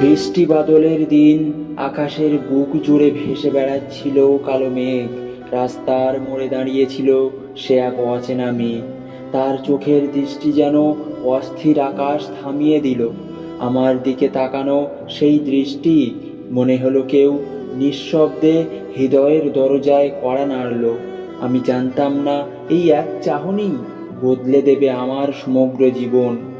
বৃষ্টি বাদলের দিন আকাশের বুক জুড়ে ভেসে বেড়াচ্ছিল কালো মেঘ। রাস্তার মোড়ে দাঁড়িয়েছিল সে এক অচেনা মেয়ে। তার চোখের দৃষ্টি যেন অস্থির আকাশ থামিয়ে দিল। আমার দিকে তাকানো সেই দৃষ্টি মনে হলো কেউ নিঃশব্দে হৃদয়ের দরজায় কড়া নাড়ল। আমি জানতাম না এই এক চাহনি বদলে দেবে আমার সমগ্র জীবন।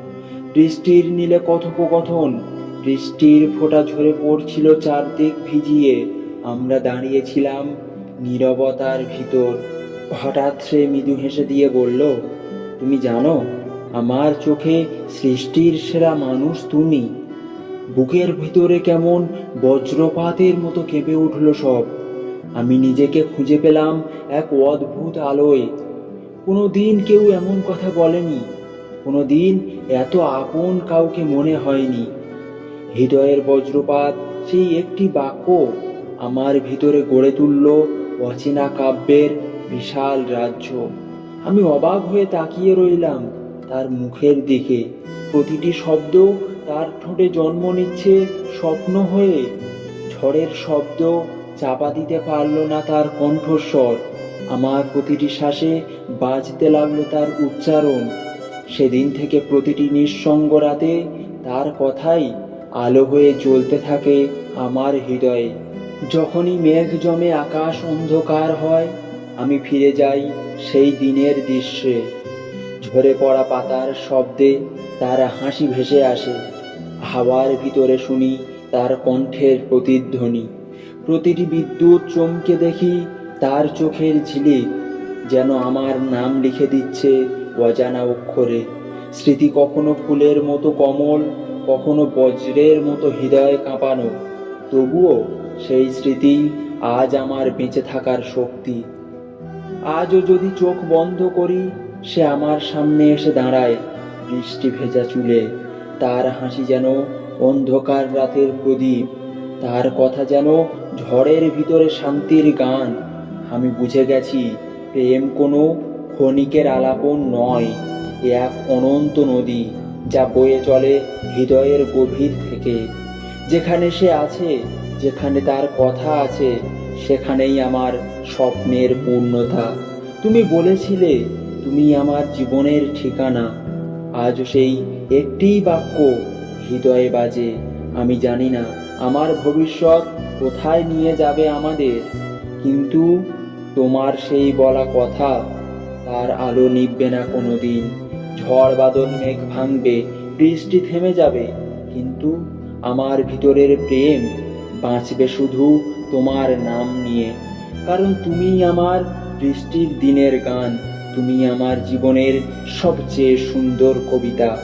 বৃষ্টির নীলে কথোপকথন, বৃষ্টির ফোঁটা ঝরে পড়ছিল চারদিক ভিজিয়ে। আমরা দাঁড়িয়েছিলাম নীরবতার ভিতর। হঠাৎ সে মৃদু হেসে দিয়ে বলল, তুমি জানো, আমার চোখে সৃষ্টির সেরা মানুষ তুমি। বুকের ভিতরে কেমন বজ্রপাতের মতো কেঁপে উঠল সব। আমি নিজেকে খুঁজে পেলাম এক অদ্ভুত আলোয়। কোনো দিন কেউ এমন কথা বলেনি। কোনো দিন এত আপন কাউকে মনে হয়নি। হৃদয়ের বজ্রপাত সেই একটি বাক্য আমার ভিতরে গড়ে তুলল অচেনা কাব্যের বিশাল রাজ্য। আমি অবাক হয়ে তাকিয়ে রইলাম তার মুখের দিকে। প্রতিটি শব্দ তার ঠোঁটে জন্ম নিচ্ছে স্বপ্ন হয়ে। ঝড়ের শব্দ চাপা দিতে পারল না তার কণ্ঠস্বর। আমার প্রতিটি শ্বাসে বাজতে লাগল তার উচ্চারণ। সেদিন থেকে প্রতিটি নিঃসঙ্গ রাতে তার কথাই আলো হয়ে জ্বলতে থাকে আমার হৃদয়ে। যখনই মেঘ জমে আকাশ অন্ধকার হয়, আমি ফিরে যাই সেই দিনের দৃশ্যে। ঝরে পড়া পাতার শব্দে তার হাসি ভেসে আসে। হাওয়ার ভিতরে শুনি তার কণ্ঠের প্রতিধ্বনি। প্রতিটি বিদ্যুৎ চমকে দেখি তার চোখের ঝিলিক যেন আমার নাম লিখে দিচ্ছে অজানা অক্ষরে। স্মৃতি কখনো ফুলের মতো কমল, কখনো বজ্রের মতো হৃদয় কাঁপানো। তবুও সেই স্মৃতি আজ আমার বেঁচে থাকার শক্তি। আজও যদি চোখ বন্ধ করি, সে আমার সামনে এসে দাঁড়ায়। বৃষ্টি ভেজা চুলে, তার হাসি যেন অন্ধকার রাতের প্রদীপ। তার কথা যেন ঝড়ের ভিতরে শান্তির গান। আমি বুঝে গেছি, প্রেম কোনো ক্ষণিকের আলাপন নয়, এ এক অনন্ত নদী যা বয়ে চলে হৃদয়ের গভীর থেকে। যেখানে সে আছে, যেখানে তার কথা আছে, সেখানেই আমার স্বপ্নের পূর্ণতা। তুমি বলেছিলে, তুমি আমার জীবনের ঠিকানা। আজ সেই একটিই বাক্য হৃদয়ে বাজে। আমি জানি না, আমার ভবিষ্যৎ কোথায় নিয়ে যাবে আমাদের। কিন্তু তোমার সেই বলা কথা তার আলো নিববে না কোনো দিন ঝড় বাদল মেঘ ভাঙবে, বৃষ্টি থেমে যাবে। কিন্তু আমার ভিতরের প্রেম বাঁচবে শুধু তোমার নাম নিয়ে। কারণ তুমি আমার বৃষ্টির দিনের গান, তুমি আমার জীবনের সবচেয়ে সুন্দর কবিতা।